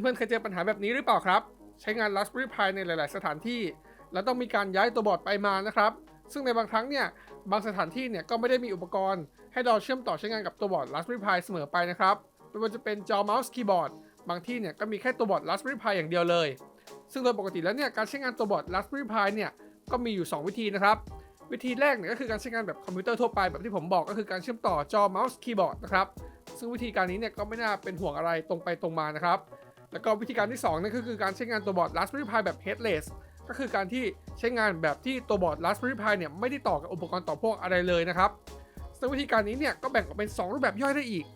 เพื่อนๆเคยเจอปัญหาแบบนี้หรือเปล่าครับ ใช้งาน Raspberry Pi ในหลาย ๆ สถานที่ แล้วต้องมีการย้ายตัวบอร์ดไปมานะครับ ซึ่งในบางครั้งเนี่ยบางสถานที่เนี่ยก็ไม่ได้มีอุปกรณ์ ให้เราเชื่อมต่อใช้งานกับตัวบอร์ด Raspberry Pi เสมอไปนะครับไม่ว่าจะเป็นจอเมาส์คีย์บอร์ดบางที่เนี่ยก็มีแค่ตัวบอร์ด Raspberry Pi อย่างเดียวเลย ซึ่งโดยปกติแล้วเนี่ยการใช้งานตัวบอร์ด Raspberry Pi เนี่ยก็มีอยู่ 2 วิธีนะครับ วิธีแรกเนี่ยก็คือการใช้งานแบบคอมพิวเตอร์ทั่วไปแบบที่ผมบอกก็คือการเชื่อมต่อจอเมาส์คีย์บอร์ดนะครับซึ่งวิธีการนี้เนี่ยก็ไม่น่าเป็นห่วงอะไรตรงไปตรงมานะครับ แล้วก็วิธีการที่2นั่นก็คือการใช้งานตัวบอร์ด Raspberry Pi แบบ headless ก็คือการที่ใช้งานแบบที่ตัวบอร์ด Raspberry Pi เนี่ยไม่ได้ต่อกับอุปกรณ์ต่อพ่วงอะไรเลยนะครับซึ่งวิธีการนี้เนี่ยก็แบ่งออกเป็น 2 รูปแบบย่อยได้อีก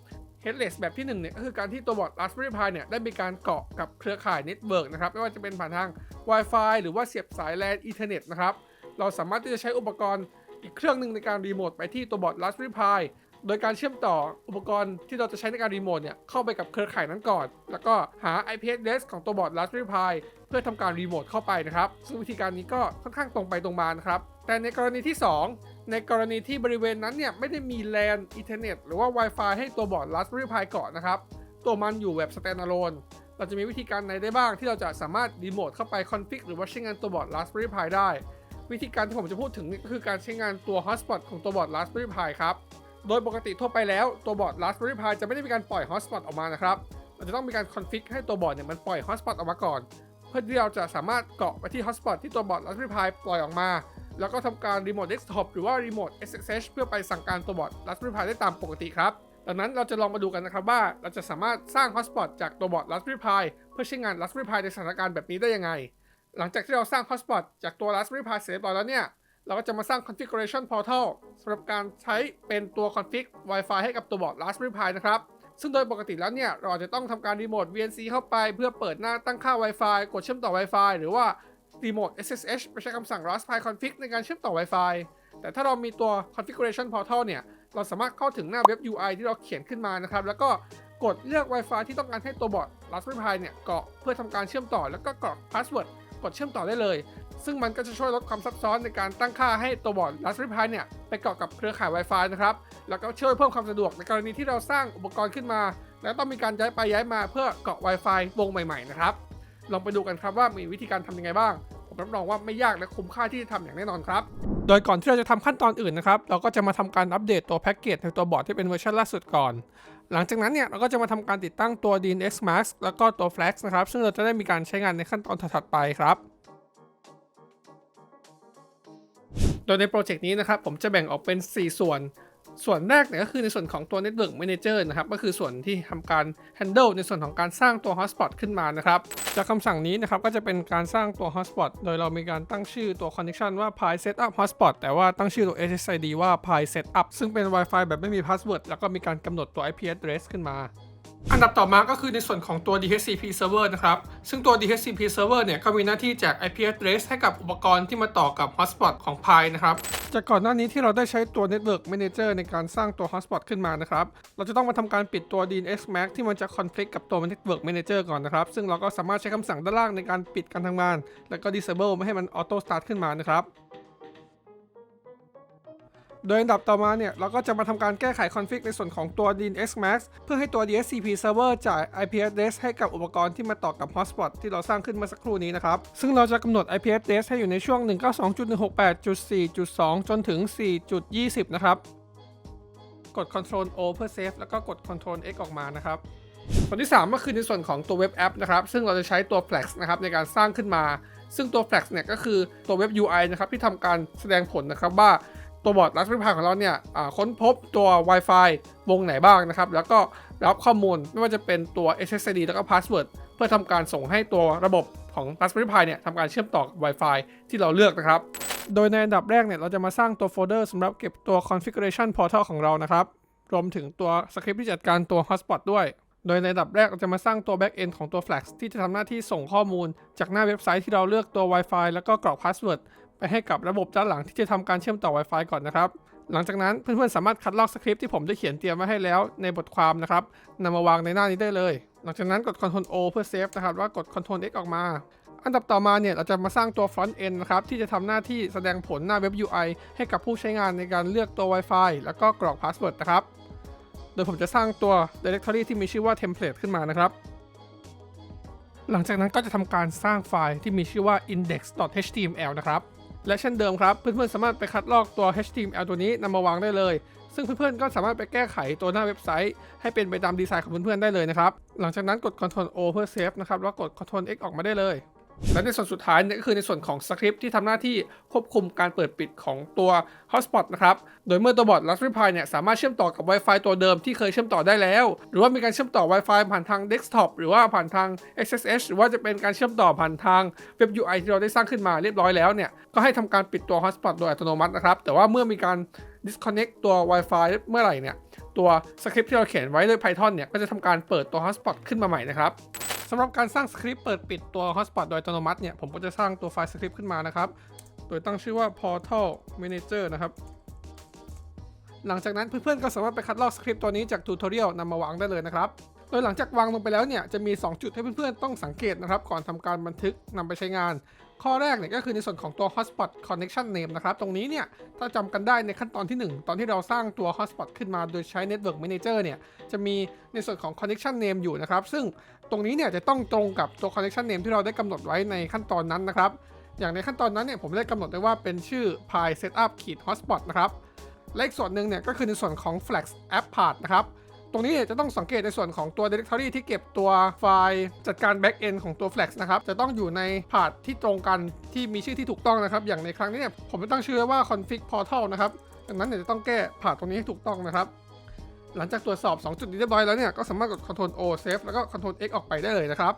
headless แบบที่1เนี่ยก็คือการที่ตัวบอร์ด Raspberry Pi เนี่ยได้มีการเกาะกับเครือข่ายเน็ตเวิร์กนะครับไม่ว่าจะเป็นผ่านทาง Wi-Fi หรือว่าเสียบสาย LAN Ethernet นะครับเราสามารถที่จะใช้อุปกรณ์อีกเครื่องหนึ่งในการรีโมทไปที่ตัวบอร์ด Raspberry Pi โดยการเชื่อมต่ออุปกรณ์ที่เราจะใช้ในการรีโมทเนี่ยเข้าไปกับเครือข่ายนั้นก่อน แล้วก็หา IP address ของตัวบอร์ด Raspberry Pi เพื่อทำการรีโมทเข้าไปนะครับ ซึ่งวิธีการนี้ก็ค่อนข้างตรงไปตรงมานะครับแต่ในกรณีที่ 2 ในกรณีที่บริเวณนั้นเนี่ยไม่ได้มี LAN Ethernet หรือว่า Wi-Fi ให้ตัวบอร์ด Raspberry Pi เกาะนะครับตัวมันอยู่แบบ standalone เราจะมีวิธีการไหนได้บ้างที่เราจะสามารถรีโมทเข้าไปคอนฟิกหรือว่าใช้งานตัวบอร์ด Raspberry Pi ได้ วิธีการที่ผมจะพูดถึงนี่ก็คือการใช้งานตัว hotspot ของตัวบอร์ด Raspberry Pi ครับ โดยปกติทั่วไปแล้วตัวบอร์ด Raspberry Pi จะไม่ได้มีการปล่อย hotspot ออกมานะครับเราจะต้องมีการคอนฟิกให้ตัวบอร์ดเนี่ยมันปล่อย hotspot ออกมาก่อน เพื่อที่เราจะสามารถเกาะไปที่ hotspot ที่ตัวบอร์ด Raspberry Pi ปล่อยออกมา แล้วก็ทำการ remote desktop หรือว่า remote SSH เพื่อไปสั่งการตัวบอร์ด Raspberry Pi ได้ตามปกติครับดังนั้นเราจะลองมาดูกันนะครับว่าเราจะสามารถสร้าง hotspot จากตัวบอร์ด Raspberry Pi เพื่อใช้งาน Raspberry Pi ในสถานการณ์แบบนี้ได้ยังไง หลังจากที่เราสร้าง hotspot จากตัว Raspberry Pi เสร็จเรียบร้อยแล้วเนี่ย เราก็จะมาสร้าง configuration portal สำหรับการใช้เป็นตัว config Wi-Fi ให้กับตัวบอร์ด Raspberry Pi นะครับซึ่งโดยปกติแล้วเนี่ยเราจะต้องทำการรีโมท VNC เข้าไปเพื่อเปิดหน้าตั้งค่า Wi-Fi กดเชื่อมต่อ Wi-Fi หรือว่า remote SSH ไปใช้คำสั่ง Raspberry config ในการเชื่อมต่อ Wi-Fi แต่ถ้าเรามีตัว configuration portal เนี่ย เราสามารถเข้าถึงหน้าเว็บ UI ที่เราเขียนขึ้นมานะครับ แล้วก็กดเลือก Wi-Fi ที่ต้องการให้ตัวบอร์ด Raspberry Pi เนี่ยเกาะเพื่อทำการเชื่อมต่อ แล้วก็กรอก password กดเชื่อมต่อได้เลย ซึ่งมันก็จะช่วยลดความซับซ้อนในการตั้งค่าให้ตัวบอร์ด Raspberry Pi เนี่ยไปเกาะกับเครือข่าย Wi-Fi นะครับ แล้วก็ช่วยเพิ่มความสะดวกในกรณีที่เราสร้างอุปกรณ์ขึ้นมา แล้วต้องมีการย้ายไปย้ายมาเพื่อเกาะ Wi-Fi วงใหม่ๆนะครับ ลองไปดูกันครับว่ามีวิธีการทำยังไงบ้าง ผมรับรองว่าไม่ยากและคุ้มค่าที่จะทำอย่างแน่นอนครับ โดยก่อนที่เราจะทำขั้นตอนอื่นนะครับ เราก็จะมาทำการอัปเดตตัวแพ็กเกจในตัวบอร์ดที่เป็นเวอร์ชันล่าสุดก่อน หลังจากนั้นเนี่ยเราก็จะมาทำการติดตั้งตัว DNS Mask แล้วก็ตัว Flash นะครับ ซึ่งเราจะได้มีการใช้งานในขั้นตอนถัดไปครับ ดยในโปรเจกต์นี้นะครับผมจะแบ่งออกเป็น 4 ส่วน ส่วนแรกเนี่ยก็คือในส่วนของตัว Network Manager นะครับก็คือส่วนที่ทำการ handle ในส่วนของการสร้างตัว hotspot ขึ้นมานะครับจากคำสั่งนี้นะครับก็จะเป็นการสร้างตัว hotspot โดยเรามีการตั้งชื่อตัว connection ว่า pi setup hotspot แต่ว่าตั้งชื่อตัว SSID ว่า pi setup ซึ่งเป็น Wi-Fi แบบไม่มี password แล้วก็มีการกำหนดตัว IP address ขึ้นมา อันดับต่อมาก็คือในส่วนของตัว DHCP server นะครับ ซึ่งตัว DHCP server เนี่ยก็มีหน้าที่แจก IP address ให้กับอุปกรณ์ที่มาต่อกับ hotspot ของ Pi นะครับ จากก่อนหน้านี้ที่เราได้ใช้ตัว Network Manager ในการสร้างตัว hotspot ขึ้นมานะครับ เราจะต้องมาทำการปิดตัว DNS MAC ที่มันจะ conflict กับตัว Network Manager ก่อนนะครับ ซึ่งเราก็สามารถใช้คำสั่งด้านล่างในการปิดการทำงาน แล้วก็ disable ไม่ให้มัน auto start ขึ้นมานะครับ โดยอันดับต่อมาเนี่ยเราก็จะมาทำการแก้ไขคอนฟิกในส่วนของตัว DNS Max เพื่อให้ตัว DHCP Server จ่าย IP address ให้กับอุปกรณ์ที่มาต่อกับ Hotspot ที่เราสร้างขึ้นเมื่อสักครู่นี้นะครับ ซึ่งเราจะกำหนด IP address ให้อยู่ในช่วง 192.168.4.2 จนถึง 4.20 นะครับ กด Ctrl O เพื่อ Save แล้วก็กด Ctrl X ออกมานะครับส่วนที่ 3 ก็คือในส่วนของตัวเว็บแอปนะครับ ซึ่งเราจะใช้ตัว Flex นะครับในการสร้างขึ้นมา ซึ่งตัว Flex เนี่ยก็คือตัวเว็บ UI นะครับที่ทำการแสดงผลนะครับว่า ตัวบอร์ด Raspberry Pi ของเราเนี่ยค้นพบตัว Wi-Fi วงไหนบ้างนะครับ แล้วก็รับข้อมูลไม่ว่าจะเป็นตัว SSID แล้วก็ Password เพื่อทำการส่งให้ตัวระบบของ Raspberry Pi เนี่ยทำการเชื่อมต่อกับ Wi-Fi ที่เราเลือกนะครับ โดยในอันดับแรกเนี่ยเราจะมาสร้างตัวโฟลเดอร์สำหรับเก็บตัว configuration portal ของเรานะครับ รวมถึงตัวสคริปต์ที่จัดการตัว hotspot ด้วย โดยในอันดับแรกเราจะมาสร้างตัว backend ของตัว Flash ที่จะทำหน้าที่ส่งข้อมูล จากหน้าเว็บไซต์ที่เราเลือกตัว Wi-Fi แล้วก็กรอก password ไปให้กับระบบด้านหลังที่จะทำการเชื่อมต่อ Wi-Fi ก่อนนะครับ หลังจากนั้นเพื่อนๆสามารถคัดลอกสคริปต์ที่ผมได้เขียนเตรียมไว้ให้แล้วในบทความนะครับนำมาวางในหน้านี้ได้เลย หลังจากนั้นกด Ctrl O เพื่อเซฟนะครับแล้วกด Ctrl X ออกมา อันดับต่อมาเนี่ยเราจะมาสร้างตัว front end นะครับที่จะทำหน้าที่แสดงผลหน้าเว็บ UI ให้กับผู้ใช้งานในการเลือกตัว Wi-Fi แล้วก็กรอก password นะครับโดยผมจะสร้างตัว directory ที่มีชื่อว่า template ขึ้นมานะครับหลังจากนั้นก็จะทำการสร้างไฟล์ที่มีชื่อว่า index.html นะครับ และเช่นเดิมครับ เพื่อนๆ สามารถไปคัดลอกตัว HTML ตัวนี้นำมาวางได้เลย ซึ่งเพื่อนๆ ก็สามารถไปแก้ไขตัวหน้าเว็บไซต์ ให้เป็นไปตามดีไซน์ของเพื่อนๆ ได้เลยนะครับ หลังจากนั้นกด Ctrl O เพื่อเซฟนะครับ แล้วกด Ctrl X ออกมาได้เลย และในส่วนสุดท้ายเนี่ยก็คือในส่วนของสคริปที่ทำหน้าที่ควบคุมการเปิดปิดของตัว Hotspot นะครับ โดยเมื่อตัวบอร์ด Raspberry Pi เนี่ยสามารถเชื่อมต่อกับ Wi-Fi ตัวเดิมที่เคยเชื่อมต่อได้แล้ว หรือว่ามีการเชื่อมต่อ Wi-Fi ผ่านทาง Desktop หรือว่าผ่านทาง SSH หรือว่าจะเป็นการเชื่อมต่อผ่านทาง Web UI ที่เราได้สร้างขึ้นมาเรียบร้อยแล้วเนี่ยก็ให้ทำการปิดตัว Hotspot โดยอัตโนมัตินะครับแต่ว่าเมื่อมีการ disconnect ตัว Wi-Fi เมื่อไหร่เนี่ยตัวสคริปที่เราเขียนไว้ด้วย Python เนี่ยก็จะทำการเปิดตัว Hotspot ขึ้นมาใหม่นะครับ สำหรับการสร้างสคริปต์เปิดปิดตัว Hotspot โดยอัตโนมัติเนี่ย ผมก็จะสร้างตัวไฟล์สคริปต์ขึ้นมานะครับ โดยตั้งชื่อว่า portal manager นะครับ หลังจากนั้นเพื่อนๆก็สามารถไปคัดลอกสคริปต์ตัวนี้จากทูตอเรียลนำมาวางได้เลยนะครับ โดยหลังจากวางลงไปแล้วเนี่ย จะมี 2 จุดให้เพื่อนๆต้องสังเกตนะครับ ก่อนทำการบันทึกนำไปใช้งาน ข้อแรกเนี่ยก็คือในส่วนของตัว hotspot connection name นะครับ ตรงนี้เนี่ย ถ้าจำกันได้ในขั้นตอนที่ 1 ตอนที่เราสร้างตัว hotspot ขึ้นมาโดยใช้ network manager เนี่ย จะมีในส่วนของ connection name อยู่นะครับ ซึ่งตรงนี้เนี่ยจะต้องตรงกับตัว connection name ที่เราได้กำหนดไว้ในขั้นตอนนั้นนะครับ อย่างในขั้นตอนนั้นเนี่ยผมได้กำหนดไว้ว่าเป็นชื่อ pi setup ขีด hotspot นะครับ และอีกส่วนหนึ่งเนี่ยก็คือในส่วนของ flex app path นะครับ ตรงนี้จะต้องสังเกตในส่วนของตัว directory ที่เก็บตัวไฟล์จัดการ back end ของตัว flex นะครับ จะต้องอยู่ในพาธที่ตรงกันที่มีชื่อที่ถูกต้องนะครับ อย่างในครั้งนี้เนี่ยผมจะตั้งชื่อว่า config portal นะครับดังนั้นเนี่ยจะต้องแก้พาธตรงนี้ให้ถูกต้องนะครับ หลังจากตรวจสอบ 2 จุดนี้เรียบร้อยแล้วเนี่ยก็สามารถกด Ctrl O save แล้วก็ Ctrl X ออกไปได้เลยนะครับ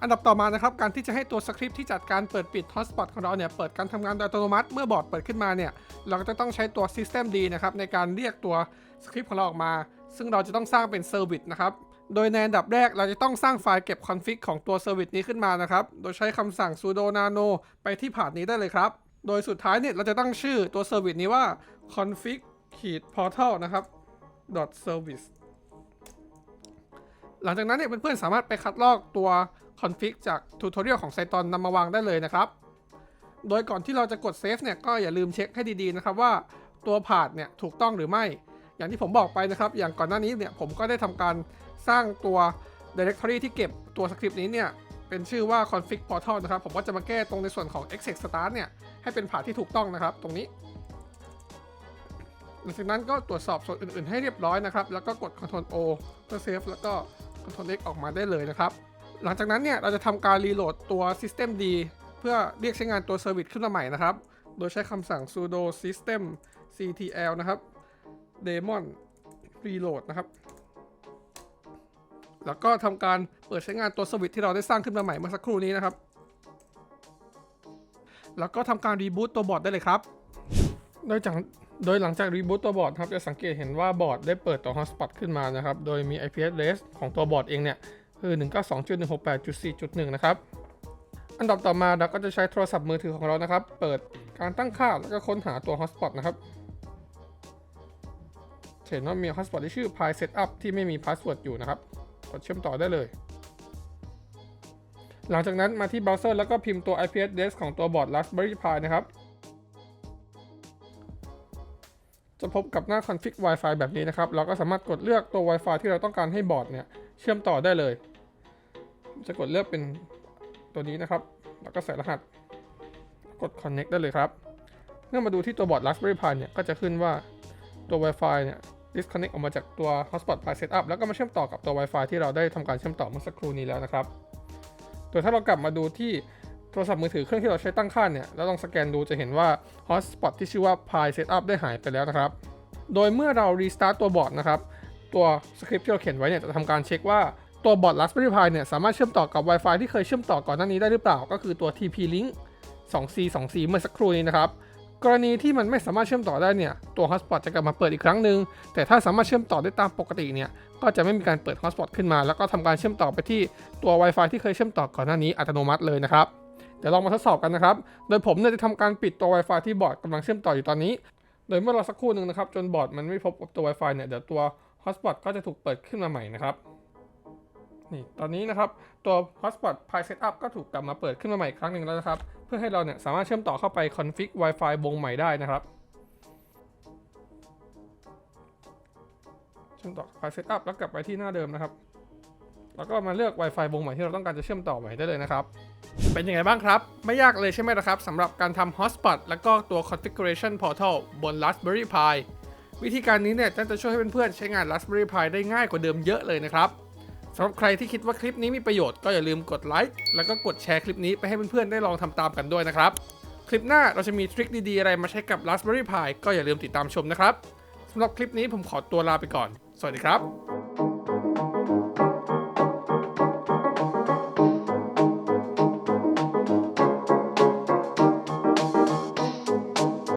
อันดับต่อมานะครับการที่จะให้ตัวสคริปต์ที่จัดการเปิดปิด hotspot ของเราเนี่ยเปิดการทำงานโดยอัตโนมัติเมื่อบอร์ดเปิดขึ้นมาเนี่ยเราก็จะต้องใช้ตัว system d นะครับในการเรียกตัวสคริปต์ของเราออกมา ซึ่งเราจะต้องสร้างเป็น service นะครับ โดยในอันดับแรกเราจะต้องสร้างไฟล์เก็บ config ของตัว service นี้ขึ้นมานะครับ โดยใช้คำสั่ง sudo nano ไปที่พาธนี้ได้เลยครับ โดยสุดท้ายเนี่ยเราจะตั้งชื่อตัว service นี้ว่า config portal นะครับ service หลังจากนั้นเนี่ยเพื่อนๆสามารถไปคัดลอกตัว config จากทูตอเรียลของไซตอนนำมาวางได้เลยนะครับ โดยก่อนที่เราจะกดเซฟเนี่ยก็อย่าลืมเช็คให้ดีๆนะครับว่าตัวพาธเนี่ยถูกต้องหรือไม่ อย่างที่ผมบอกไปนะครับ อย่างก่อนหน้านี้เนี่ยผมก็ได้ทำการสร้างตัว directory ที่เก็บตัวสคริปต์นี้เนี่ยเป็นชื่อว่า config portal นะครับ ผมก็จะมาแก้ตรงในส่วนของ exec start เนี่ยให้เป็นพาที่ถูกต้องนะครับตรงนี้หลังจากนั้นก็ตรวจสอบส่วนอื่น ๆ ให้เรียบร้อยนะครับ แล้วก็กด Ctrl O เพื่อเซฟแล้วก็ Ctrl X ออกมาได้เลยนะครับ หลังจากนั้นเนี่ยเราจะทำการรีโหลดตัว System D เพื่อเรียกใช้งานตัว Service ขึ้นมาใหม่นะครับ โดยใช้คำสั่ง sudo system ctl นะครับ daemon reload นะครับ แล้วก็ทำการเปิดใช้งานตัว Service ที่เราได้สร้างขึ้นมาใหม่เมื่อสักครู่นี้นะครับ แล้วก็ทำการรีบูตตัวบอร์ดได้เลยครับ โดยจากโดยหลังจากรีบูตตัวบอร์ดครับจะสังเกตเห็นว่าบอร์ดได้เปิดตัว hotspot ขึ้นมานะครับ โดยมี IP address ของตัวบอร์ดเองเนี่ย คือ 192.168.4.1 นะครับ อันดับต่อมาเราก็จะใช้โทรศัพท์มือถือของเรานะครับ เปิดการตั้งค่าแล้วก็ค้นหาตัว hotspot นะครับ เห็นว่ามี hotspot ที่ชื่อ pi setup ที่ไม่มี password อยู่นะครับ กดเชื่อมต่อได้เลย หลังจากนั้นมาที่เบราว์เซอร์แล้วก็พิมพ์ตัว IP address ของตัวบอร์ด Raspberry Pi นะครับ จะพบกับหน้า config Wi-Fi แบบนี้นะครับ เราก็สามารถกดเลือกตัว Wi-Fi ที่เราต้องการให้บอร์ดเนี่ยเชื่อมต่อได้เลย จะกดเลือกเป็นตัวนี้นะครับ แล้วก็ใส่รหัส กด connect ได้เลยครับ เมื่อมาดูที่ตัวบอร์ด Raspberry Pi เนี่ยก็จะขึ้นว่าตัว Wi-Fi เนี่ย disconnect ออกมาจากตัว hotspot Pi setup แล้วก็มาเชื่อมต่อกับตัว Wi-Fi ที่เราได้ทำการเชื่อมต่อเมื่อสักครู่นี้แล้วนะครับโดยถ้าเรากลับมาดูที่โทรศัพท์มือถือเครื่องที่เราใช้ตั้งค่าเนี่ย แล้วลองสแกนดูจะเห็นว่า hotspot ที่ชื่อว่า Pi setup ได้หายไปแล้วนะครับ โดยเมื่อเรา restart ตัวบอร์ดนะครับ ตัวสคริปต์ที่เราเขียนไว้เนี่ยจะทำการเช็คว่าตัวบอร์ด Raspberry Pi เนี่ยสามารถเชื่อมต่อกับ Wi-Fi ที่เคยเชื่อมต่อก่อนหน้านี้ได้หรือเปล่า ก็คือตัว TP-Link 2C 2C เมื่อสักครู่นี้นะครับ กรณีที่มันไม่สามารถเชื่อมต่อได้เนี่ย ตัว hotspot จะกลับมาเปิดอีกครั้งหนึ่ง แต่ถ้าสามารถเชื่อมต่อได้ตามปกติเนี่ย ก็จะไม่มีการเปิด hotspot ขึ้นมา แล้วก็ทำการเชื่อมต่อไปที่ตัว Wi-Fi ที่เคยเชื่อมต่อก่อนหน้านี้อัตโนมัติเลยนะครับ เดี๋ยวลองมาทดสอบกันนะครับ โดยผมเนี่ยจะทำการปิดตัว Wi-Fi ที่บอร์ดกำลังเชื่อมต่ออยู่ตอนนี้ โดยเมื่อเราสักครู่หนึ่งนะครับ จนบอร์ดมันไม่พบกับตัว Wi-Fi เนี่ย เดี๋ยวตัว hotspot ก็จะถูกเปิดขึ้นมาใหม่นะครับ นี่ตอนนี้นะครับตัว hotspot pi setup ก็ถูกกลับมาเปิดขึ้นมาใหม่อีกครั้งหนึ่งแล้วนะครับ เพื่อให้เราเนี่ยสามารถเชื่อมต่อเข้าไป config Wi-Fi วงใหม่ได้นะครับเชื่อมต่อ pi setup แล้วกลับไปที่หน้าเดิมนะครับ แล้วก็มาเลือก Wi-Fi วงใหม่ที่เราต้องการจะเชื่อมต่อใหม่ได้เลยนะครับเป็นยังไงบ้างครับ ไม่ยากเลยใช่ไหมล่ะครับสำหรับการทำ Hotspot แล้วก็ตัว Configuration Portal บน Raspberry Pi วิธีการนี้เนี่ยจะช่วยให้เพื่อนๆใช้งาน Raspberry Pi ได้ง่ายกว่าเดิมเยอะเลยนะครับ สำหรับใครที่คิดว่าคลิปนี้มีประโยชน์ก็อย่าลืมกดไลค์แล้วก็กดแชร์คลิปนี้ไปให้เพื่อนๆได้ลองทำตามกันด้วยนะครับ คลิปหน้าเราจะมีทริคดีๆ อะไรมาใช้กับ Raspberry Pi ก็อย่าลืมติดตามชมนะครับสำหรับคลิปนี้ผมขอตัวลาไปก่อน สวัสดีครับ